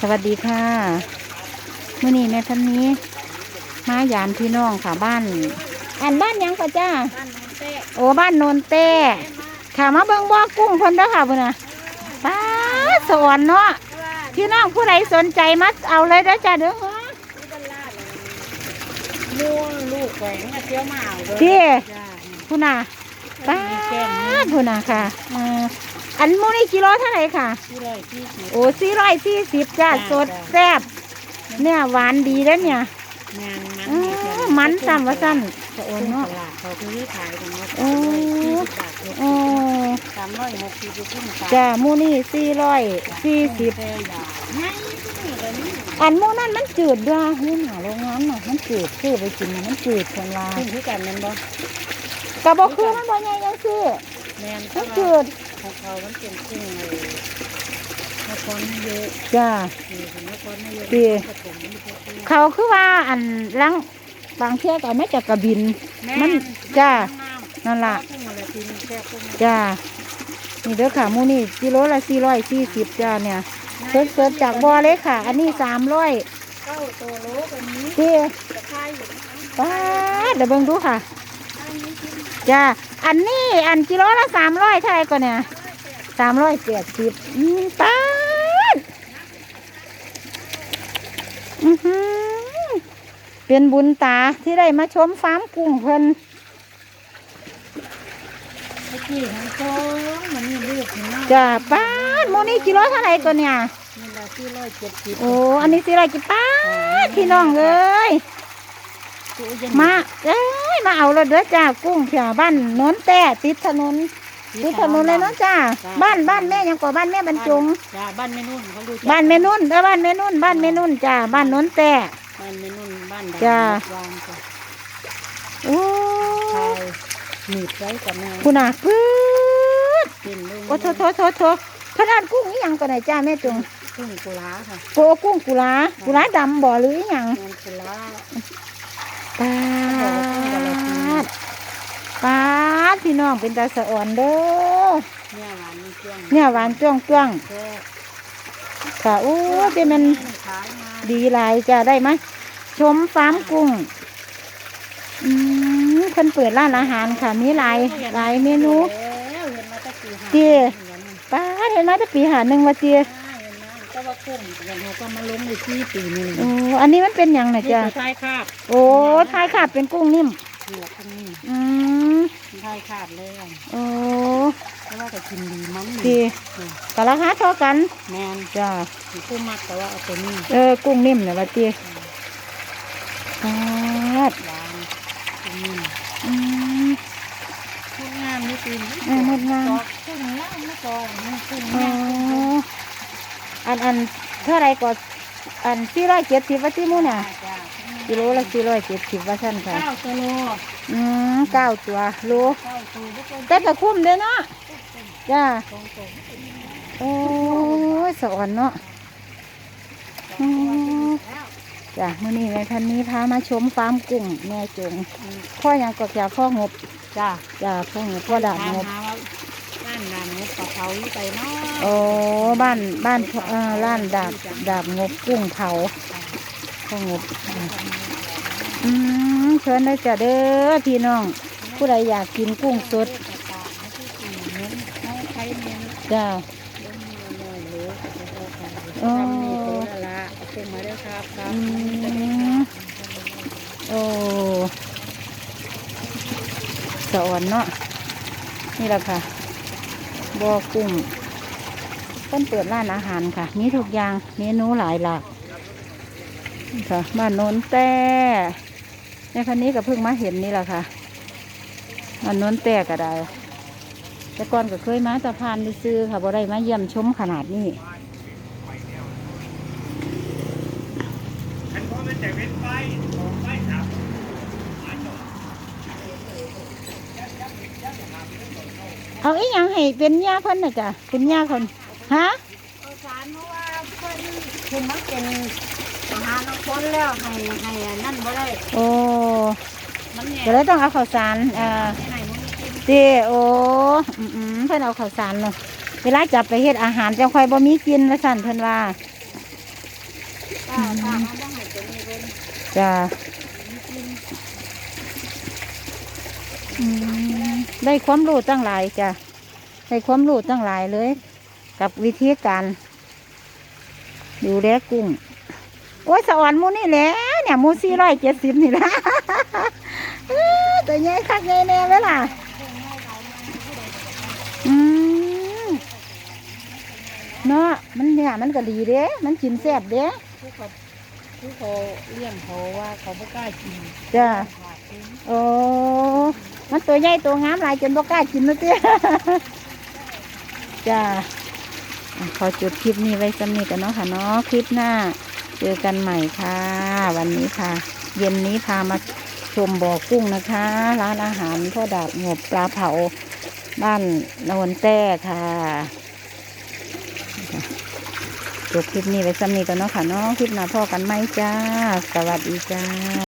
สวัสดีค่ะมื่อนี้แม่ท่านนี้มายามพี่น้องค่ะบ้านอันบ้านหยังก็จ้าบ้านน้องเต้โอ้บ้านโนนเต้ค่ะมาเบิ่งบ่อกุ้งเพิ่นเด้อค่ะพุ่นน่ะป้าดสวรรค์เนาะว่าพี่น้องผู้ใดสนใจมาเอาเลยเด้อจ้าเด้อที่บ้านลาดเลยม่วงลูกแขวงอะเที่ยวมาเอาเลยพี่จ้าพุ่นน่ะป้ามีแก้มดพุ่นน่ะค่ะเอ่ออันหมูนี่กิโลเท่าไหร่ค่ะ ที่ไรที่สิบ โอ้สี่ร้อยสี่สิบจ้าจ้าสดแซ่บเนี่ยหวานดีแล้วเนี่ยงานมันอื้อมันซ้ำว่าซ้ำสะโอโอนนเนาะตลาดเขาคือขายกันเนาะโอ้สี่สิบบาทโอ้สามร้อยหกสิบขึ้นไปจ้าหมูนี่สี่ร้อยสี่สิบเต้ยาง่ายที่นี่เลยนี่อันหมูนั่นมันจืดด้วยนี่หนาโรงงานน่ะมันจืดซื้อไปกินน่ะมันจืดคนว่าขึ้นที่กันแมันบ่กระบอกคือมันบ่ใหญ่ยังซื้อแมนมัก็นจืด ของเขามันเป็นครึ่งเลยนครไม่เยอะจ้า นี่ถึงนครไม่เยอะดีผสมมันเยอะเขาคือว่าอันลังบางเที่ยก็ไม่จากกระบิน แม่มันนจ้าน้ำนั่นล่ะพุ่งอะไรกินแค่พุ่งจ้า นี่เด้อค่ะหมูนี่กิโลละสี่ร้อยสี่สิบจ้าเนี่ยสดสดๆจากบ่อเลยค่ะ อันนี้สามร้อยเข้าตัวโลกันนี้ที่จะคายอยู่นะป้าดเดี๋ยวเบิ่งดูค่ะอันนี้กิน จ้า อันนี้อันกิโลละสามร้อยเท่าไหร่ก่อนเนี่ยสามร้อยเจ็ดสิบอืมป้าดอือหือเป็นบุญตาที่ได้มาชมฟาร์มกุ้งเพิ่นไอ้กี่มันโตมันนี่ลูกมันน่าจ้าป้าดโมนี่กิโลเท่าไหร่ก่อนเนี่ยนี่ละที่ร้อยเจ็ดสิบโอ้ อันนี้สิไรกิป้าดพี่น้องเอ้ยตัวยัง มาเอ้ยมาเอาเลยเด้อจ้ากุ้งเผียบ้านโน้นแต่ติดถนนติดถนนเลยเนาะจ้าบ้านบ้านแม่ยังกว่าบ้านแม่บรรจงจ้าบ้านแม่นุ่นเขารู้จักบ้านแม่นุ่นเด้อบ้านแม่นุ่น บ้านแม่นุ่นจ้าบ้านโน้นแต่บ้านแม่นุ่นบ้านดจ้าวางจ้าโอ้ชายหนีบไว้กับแม่คุณน่ะปื๊ดเป็นเรื่องโอ้โถโถโถโถขนาดกุ้งอีหยังก็ได้จ้าแม่จงขึ้นกุลาค่ะโกกุ้งกุลากุลาดำบ่หรืออีหยังแมนกุลา ปาดปาดพี่น้องเป็นตาสะอ่อนเด้อเนี่ยหวานเจียงเนี่ยหวานจ้วงจ้วงแค่ๆค่ะโอ้เจมันขายมาดีหลายจ้าได้ไหมชมฟาร์มกุ้งอืมเพิ่นเปิดร้านอาหารค่ะมีหลายหลายเมนูแล้วเห็นมาตั้งปีห้าเตี้ยเห็นไหมป้าดเห็นมาแต่ปีหาหนึ่งว่าเจีย เห็นไหมแต่ว่าคุ้มอย่างเราก็มาลงในที่ปีหนึงโอ้อันนี้มันเป็นหยังน่ะนี่จ้าคือท้ายคาบโอ้ท้ายขาดเป็นกุ้งนิ่มหัวข้างนี้อืมท้ายคาบเลยโอ้เพราะว่าก็กินดีมั้งดีกะราคาเท่ากันแมนจ้ามีผู้มักแต่ว่าเอาตัวนี้เออกุ้งนิ่มเนี่ยว่าเจียปาดวางตัวนี้อืมผู้งามนี่ปีนเออหมดงามจอกผู้งามไม่จอกนี่ผู้อ๋องาม อันอันเท่าไรก็อันสี่ร้อยเจ็ดสิบว่าที่มู้น่ะจ้ากิโลละสี่ร้อยเจ็ดสิบว่าท่านค่ะเก้าตัวโลอืมเก้าตัวโลเก้าตัวก็เป็นแต่ก็คุ้มเด้อเนาะจ้าตรงตรงโอ้ยสอนเนาะอืมจ้ะมื้อนี้แม่พันนี้พามาชมฟาร์มกุ้งแม่จงพ่อยังก็จะพ่องบจ้าจ้ะพ่องบพ่อดาบงบหาว่าบ้านดานงบปลาอยู่ไปเนาะโอ้บ้านบ้านเอ่อร้านดาบดาบงบกุ้งเผาพ่องบอืมเชิญได้จ้ะเด้อพี่น้อง ผู้ใดอยากกินกุ้งสดใช้เน้นจ้ะอ๋อนี่ตัวละละเป็นมาเด้อครับครัอืบมโอ้สะอ่อนเนาะนี่แหละค่ะ บ่อกุ้งต้นเปิดร้านอาหารค่ะ มีทุกอย่างเมนูหลายหลากค่ะบ้านโน้นแต่ในคันนี้ก็เพิ่งมาเห็นนี่แหละค่ะบ้านโน้นแต่ก็ได้ แต่ก่อนก็เคยมาแตะพานไปซื้อค่ะบ่ได้มาเยี่ยมชมขนาดนี้ก็มันจะเป็นไฟไฟครับ เอาอีหยังให้เป็นยาเพิ่นน่ะจ้ะเป็นยาคนฮะเอาสารเพราะว่าเพิ่นเพิ่นมันเป็นอาหารของคนแล้วให้ให้นั่นบ่ได้โอ้มันเนี่ยเดี๋ยวเราต้องเอาข้าวสารอ่า ที่ไหนมันกินเจโอ้อืมอืมเพิ่นเอาข้าวสารเนาะเวลาจับไปเฮ็ดอาหารจังค่อยบ่มีกินว่าสั่นเพิ่นว่าป้าป้าเขาต้องให้ตัวนี้เป็นจ้าอืม ได้ความรู้ตั้งหลายจ้ะได้ความรู้ตั้งหลายเลย กับวิธีการดูแลกุ้งโอ้ยสวรรค์หมูนี่แหละเนี่ยหมูสี่ร้อยเจ็ดสิบนี่ละเอ้อตัวใหญ่คักใหญ่แน่เลยล่ะอืมเนาะมันเนี่ยมันก็ดีเด้ มันกินแซ่บเด้ผู้เขาผู้เขาเลี้ยงเขาว่าเขาไม่กล้ากินจ้าขาดทุนโอ้ มันตัวใหญ่ตัวงามหลายจนบ่กล้ากินนะเตี้ยจ้าขอจุดคลิปนี้ไว้สำนีกันเนาะค่ะเนาะคลิปหน้า เจอกันใหม่ค่ะ วันนี้ค่ะ เย็นนี้พามาชมบ่อกุ้งนะคะ ร้านอาหารพ่อดาบหงบปลาเผาบ้านโนนแต้ค่ะจบคลิปนี้ไว้สำนีกันเนาะค่ะเนาะคลิปหน้าพ่อกันไหมจ้า สวัสดีจ้า